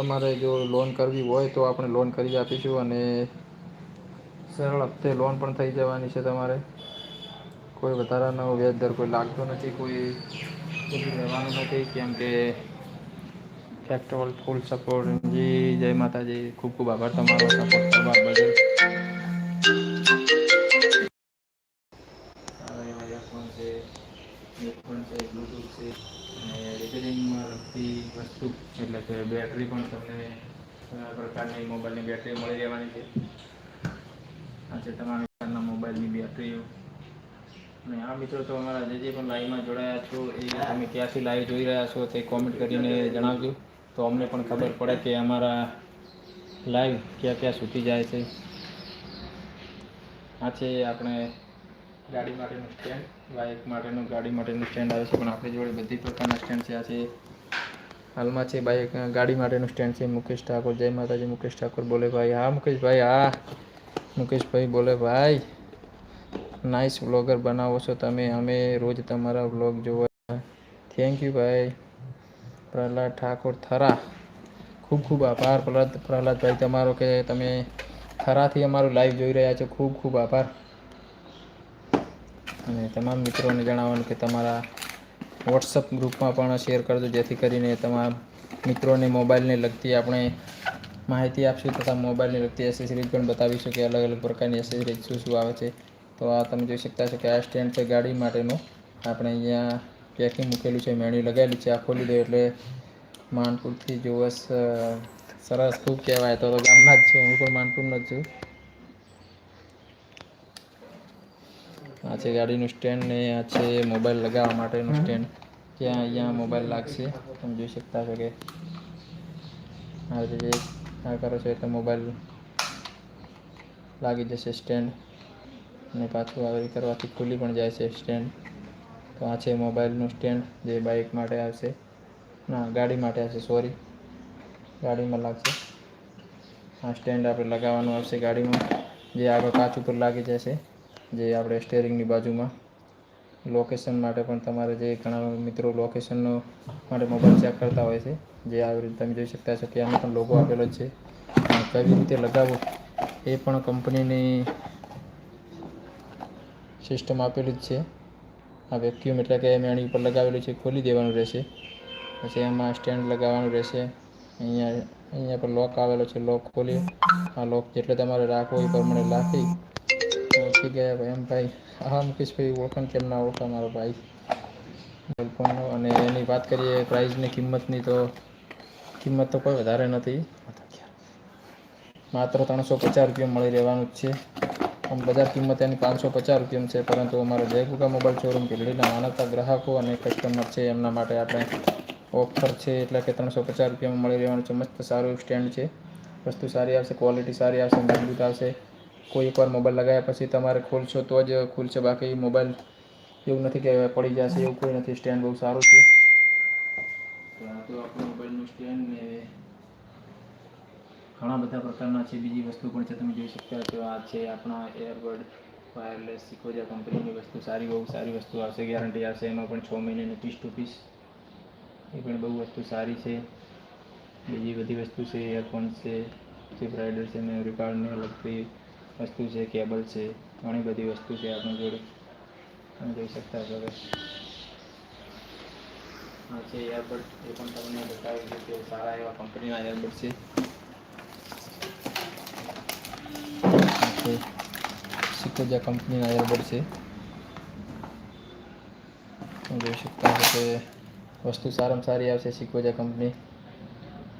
તમારે જો લોન કરવી હોય તો આપણે લોન કરી આપીશું અને સરળ હપ્તે લોન પણ થઈ જવાની છે તમારે. કોઈ વધારાનો વ્યાજ દર કોઈ લાગતો નથી, કોઈ બધું રહેવાનું નથી, કેમ કે ફેક્ટરી ફૂલ સપોર્ટ જી, જય માતાજી, ખૂબ ખૂબ આભાર તમારો સપોર્ટ કરવા બદલ કે બેટરી પણ તમને પ્રકારની મોબાઈલની બેટરી મળી રહેવાની છે. આ છે તમામ પ્રકારના મોબાઈલની બેટરીઓ અને આ મિત્રો, તો અમારા જે જે પણ લાઈવમાં જોડાયા છો, એ તમે ક્યાંથી લાઈવ જોઈ રહ્યા છો તે કોમેન્ટ કરીને જણાવજો. તો અમને પણ ખબર પડે કે અમારા લાઈવ ક્યાં ક્યાં સુધી જાય છે. આ છે આપણે ગાડી માટેનું સ્ટેન્ડ બાઇક માટેનું, ગાડી માટેનું સ્ટેન્ડ આવે છે, પણ આપણી જોડે બધી પ્રકારના સ્ટેન્ડ છે. આ છે હાલમાં છે ભાઈ ગાડી માટેનું સ્ટેન્ડ છે, મુકેશ ઠાકોર. જય માતાજી, મુકેશ ઠાકોર બોલે ભાઈ. હા મુકેશભાઈ હા. મુકેશભાઈ બોલે ભાઈ નાઇસ વ્લોગર બનાવો છો તમે. અમે રોજ તમારા વ્લોગ જોવા થેન્ક યુ ભાઈ. પ્રહલાદ ઠાકોર થરા. ખૂબ ખૂબ આભાર પ્રહલાદ, પ્રહલાદભાઈ, તમારો કે તમે થરાથી અમારું લાઈવ જોઈ રહ્યા છો. ખૂબ ખૂબ આભાર. અને તમામ મિત્રોને જણાવવાનું કે તમારા વોટ્સઅપ ગ્રુપમાં પણ શેર કરજો, જેથી કરીને તમારા મિત્રોને મોબાઈલને લગતી આપણે માહિતી આપશું તથા મોબાઈલને લગતી એસેસરીઝ પણ બતાવીશું કે અલગ અલગ પ્રકારની એસેસરીઝ શું શું આવે છે. તો આ તમે જોઈ શકતા છો કે આ સ્ટેન્ડ છે ગાડી માટેનું. આપણે અહીંયા પેકિંગ મૂકેલું છે મેણી લગાવેલી છે, આ ખોલી દો એટલે માનપુરથી જોવસ સરસ ખૂબ કહેવાય. તો ગામના જ છું, હું પણ માનપુરનો જ છું. આ છે ગાડીનું સ્ટેન્ડ ને આ છે મોબાઈલ લગાવવા માટેનું સ્ટેન્ડ. ત્યાં અહીંયા મોબાઈલ લાગશે. તમે જોઈ શકતા છો કે આ રીતે આ કરો છો એટલે મોબાઈલ લાગી જશે સ્ટેન્ડ અને પાછું આવી કરવાથી ખુલી પણ જાય છે સ્ટેન્ડ. તો આ છે મોબાઈલનું સ્ટેન્ડ જે બાઇક માટે આવશે. ના ગાડી માટે આવશે સોરી. ગાડીમાં લાગશે. આ સ્ટેન્ડ આપણે લગાવવાનું આવશે ગાડીમાં. જે આગળ કાચ ઉપર લાગી જશે. જે આપણે સ્ટેરિંગની બાજુમાં. લોકેશન માટે પણ તમારે જે ઘણા મિત્રો લોકેશનનો માટે મોબાઈલ ચેક કરતા હોય છે, જે આવી રીતે તમે જોઈ શકતા છો કે આનો પણ લોગો આપેલો છે. કઈ રીતે લગાવવું એ પણ કંપનીની સિસ્ટમ આપેલી જ છે. આ વેક્યુમ એટલે કે એની ઉપર લગાવેલું છે, ખોલી દેવાનું રહેશે. પછી એમાં સ્ટેન્ડ લગાવવાનું રહેશે. અહીંયા અહીંયા પર લોક આવેલો છે લોક ખોલી આ લોક જેટલે તમારે રાખવો એ પ્રમાણે રાખી ઓળખી ગયા ભાઈ એમ ભાઈ, હા મુકેશભાઈ, ઓળખાણ કેમ ના ઓળખા મારો ભાઈ? મોબાઈલ અને એની વાત કરીએ પ્રાઇઝની કિંમતની તો કિંમત તો કોઈ વધારે નથી. માત્ર ત્રણસો પચાસ રૂપિયા મળી રહેવાનું જ છે. આમ બજાર કિંમત એની પાંચસો પચાસ રૂપિયા છે, પરંતુ અમારો જયગુગા મોબાઈલ શોરૂમ ભીલડીના માનવતા ગ્રાહકો અને કસ્ટમર છે, એમના માટે આપણે ઓફર છે, એટલે કે ત્રણસો પચાસ રૂપિયામાં મળી રહેવાનું છે. મસ્ત સારું સ્ટેન્ડ છે. વસ્તુ સારી આવશે ક્વોલિટી સારી આવશે, મજબૂત આવશે. કોઈ એકવાર મોબાઈલ લગાવ્યા પછી તમારે ખોલશો તો જ ખુલશે. બાકી મોબાઈલ એવું નથી કે પડી જશે, એવું કોઈ નથી. સ્ટેન્ડ બહુ સારું છે. તો આપણું મોબાઈલનું સ્ટેન્ડ ને ઘણા બધા પ્રકારના છે. બીજી વસ્તુ પણ છે, તમે જોઈ શકતા છો આ છે આપણા એરબડ વાયરલેસ સિકોજા કંપનીની વસ્તુ. સારી, બહુ સારી વસ્તુ આવશે. ગેરંટી આવશે. એમાં પણ છ મહિનાની પીસ ટુ પીસ એ પણ બહુ વસ્તુ સારી છે. બીજી બધી વસ્તુ છે. એરફોન્સ છે. ચીપ છે. મેમરી કાર્ડને લગતી વસ્તુ છે કેબલ છે ઘણી બધી વસ્તુ છે આપણી જોડે. તમે જોઈ શકતા છો હવે. આ છે એરબડ એ પણ તમને બતાવી દઉં કે સારા એવા કંપનીના એરબડ છે. સિકોજા કંપનીના એરબડ છે. જોઈ શકતા છો કે વસ્તુ સારામાં સારી આવશે સિકોજા કંપની.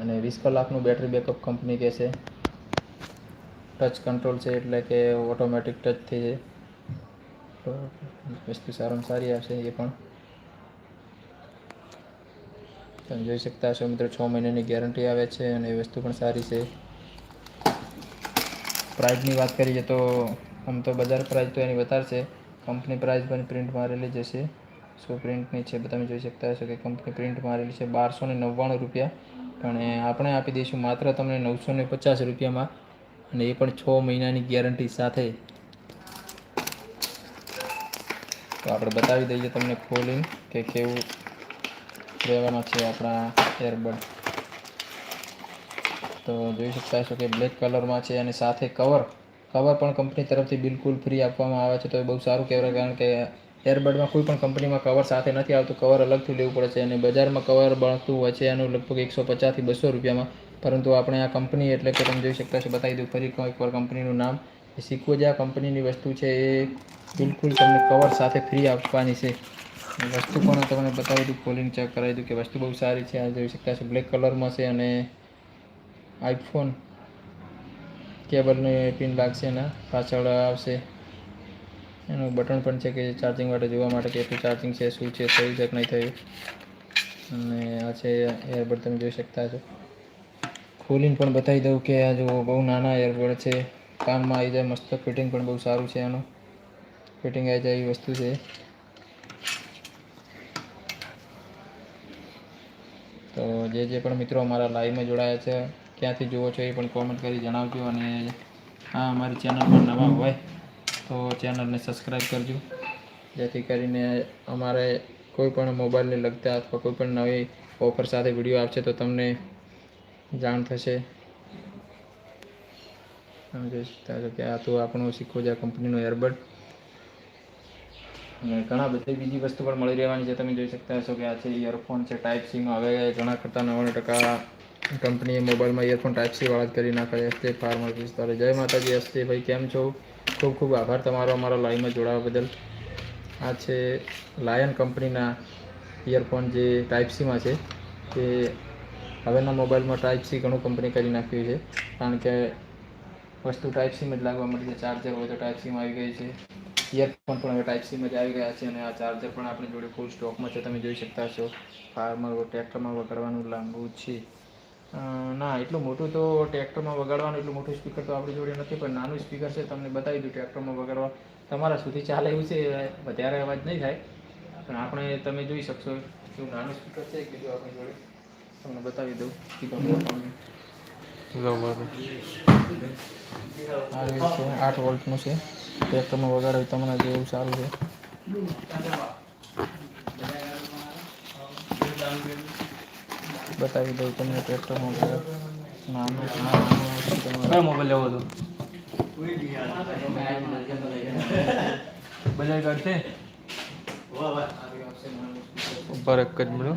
અને વીસ કલાકનું બેટરી બેકઅપ કંપની કહે છે ટચ કંટ્રોલ છે એટલે કે ઓટોમેટિક ટચથી છે તો વસ્તુ સારામાં સારી આવશે એ પણ. તમે જોઈ શકતા હશો મિત્રો, છ મહિનાની ગેરંટી આવે છે અને એ વસ્તુ પણ સારી છે. પ્રાઇઝની વાત કરીએ તો આમ તો બજાર પ્રાઇઝ તો એની વધારે છે. કંપની પ્રાઇઝ પણ પ્રિન્ટ મારેલી જ હશે. સો પ્રિન્ટની છે, તમે જોઈ શકતા હશો કે કંપની પ્રિન્ટ મારેલી છે બારસો નવ્વાણું રૂપિયા. પણ આપણે આપી દઈશું માત્ર તમને નવસો પચાસ રૂપિયામાં. અને એ પણ છ મહિનાની ગેરંટી સાથે. તો આપણે બતાવી દઈએ તમને ખોલીને કે કેવું રહેવાના છે આપણા એરબડ. તો જોઈ શકતા છો કે બ્લેક કલરમાં છે અને સાથે કવર. કવર પણ કંપની તરફથી બિલકુલ ફ્રી આપવામાં આવે છે. તો એ બહુ સારું કહેવાય કારણ કે એરબડમાં કોઈ પણ કંપનીમાં કવર સાથે નથી આવતું. કવર અલગથી લેવું પડે છે અને બજારમાં કવર બનતું હોય છે. એનું લગભગ એકસો પચાસથી બસો રૂપિયામાં પરંતુ આપણે આ કંપની એટલે કે તમે જોઈ શકતા છો, બતાવી દઉં ફરી એકવાર કંપનીનું નામ. એ સિક્વોજા કંપનીની વસ્તુ છે, એ બિલકુલ તમને કવર સાથે ફ્રી આપવાની છે. વસ્તુ પણ તમને બતાવી દઉં ખોલીને ચેક કરાવી દઉં કે વસ્તુ બહુ સારી છે. આ જોઈ શકતા છો બ્લેક કલરમાં છે અને આઈફોન કેબલની પિન લાગશે એના, પાછળ આવશે. એનું બટન પણ છે કે ચાર્જિંગ માટે જોવા માટે કેટલું ચાર્જિંગ છે, શું છે, થયું છે કે નહીં થયું. અને આ છે એરબડ તમે જોઈ શકતા છો. ખોલીને પણ બતાવી દઉં કે આ જો બહુ નાના એરબડ છે. કાનમાં આવી જાય મસ્ત ફિટિંગ પણ બહુ સારું છે એનું ફિટિંગ આવી જાય એવી વસ્તુ છે. તો જે જે પણ મિત્રો અમારા લાઈવમાં જોડાયા છે, ક્યાંથી જુઓ છો એ પણ કોમેન્ટ કરી જણાવજો અને હા, અમારી ચેનલ પર નવા હોય તો ચેનલને સબસ્ક્રાઈબ કરજો. જેથી કરીને અમારે કોઈ પણ મોબાઈલને લગતા અથવા કોઈ પણ નવી ઓફર સાથે વીડિયો આવશે તો તમને જાણ થશે. તમે શકતા કે આ તો આપણું સિકોજા કંપનીનું એરબડ. અને ઘણા બધી બીજી વસ્તુ પણ મળી રહેવાની છે. તમે જોઈ શકતા હશો કે આ છે ઇયરફોન છે ટાઈપ સીમાં હવે ઘણા કરતાં નવ્વાણું ટકા કંપનીએ મોબાઈલમાં ઇયરફોન ટાઈપ સી વાળા જ કરી નાખ્યા એસ તે ફાર્મર વિસ્તારે. જય માતાજી એસ ભાઈ, કેમ છો? ખૂબ ખૂબ આભાર તમારો અમારા લાઈવમાં જોડાવા બદલ. આ છે લાયન કંપનીના ઇયરફોન જે ટાઈપ સીમાં છે, તે હવેના મોબાઈલમાં ટાઈપ સી ઘણું કંપની કરી નાખ્યું છે. કારણ કે વસ્તુ ટાઈપ સીમાં જ લાગવા મળી છે. ચાર્જર હોય તો ટાઈપ સીમાં આવી ગઈ છે. ઇયરફોન પણ હવે ટાઈપ સીમાં જ આવી ગયા છે અને આ ચાર્જર પણ આપણી જોડે ફૂલ સ્ટોકમાં છે. તમે જોઈ શકતા છો ફાર્મર ટ્રેક્ટરમાં વગાડવાનું લાંબુ છે. ના, એટલું મોટું તો ટ્રેક્ટરમાં વગાડવાનું, એટલું મોટું સ્પીકર તો આપણી જોડે નથી, પણ નાનું સ્પીકર છે. તમને બતાવી દઉં ટ્રેક્ટરમાં વગાડવા. તમારા સુધી ચાલે એવું છે? વધારે અવાજ નહીં થાય. પણ આપણે તમે જોઈ શકશો. એવું નાનું સ્પીકર છે કીધું આપણી જોડે. તમને બતાવી દઉં આઠ વોલ્ટનું છે. ટ્રેક્ટરમાં વગાડે તમને જેવું સારું છે. બતાવી દઉં તમને ટ્રેક્ટરમાં નાનું મોબાઈલ લેવો હતો? બજાર કાર્ડ છે? ઉપર એક જ મળ્યો?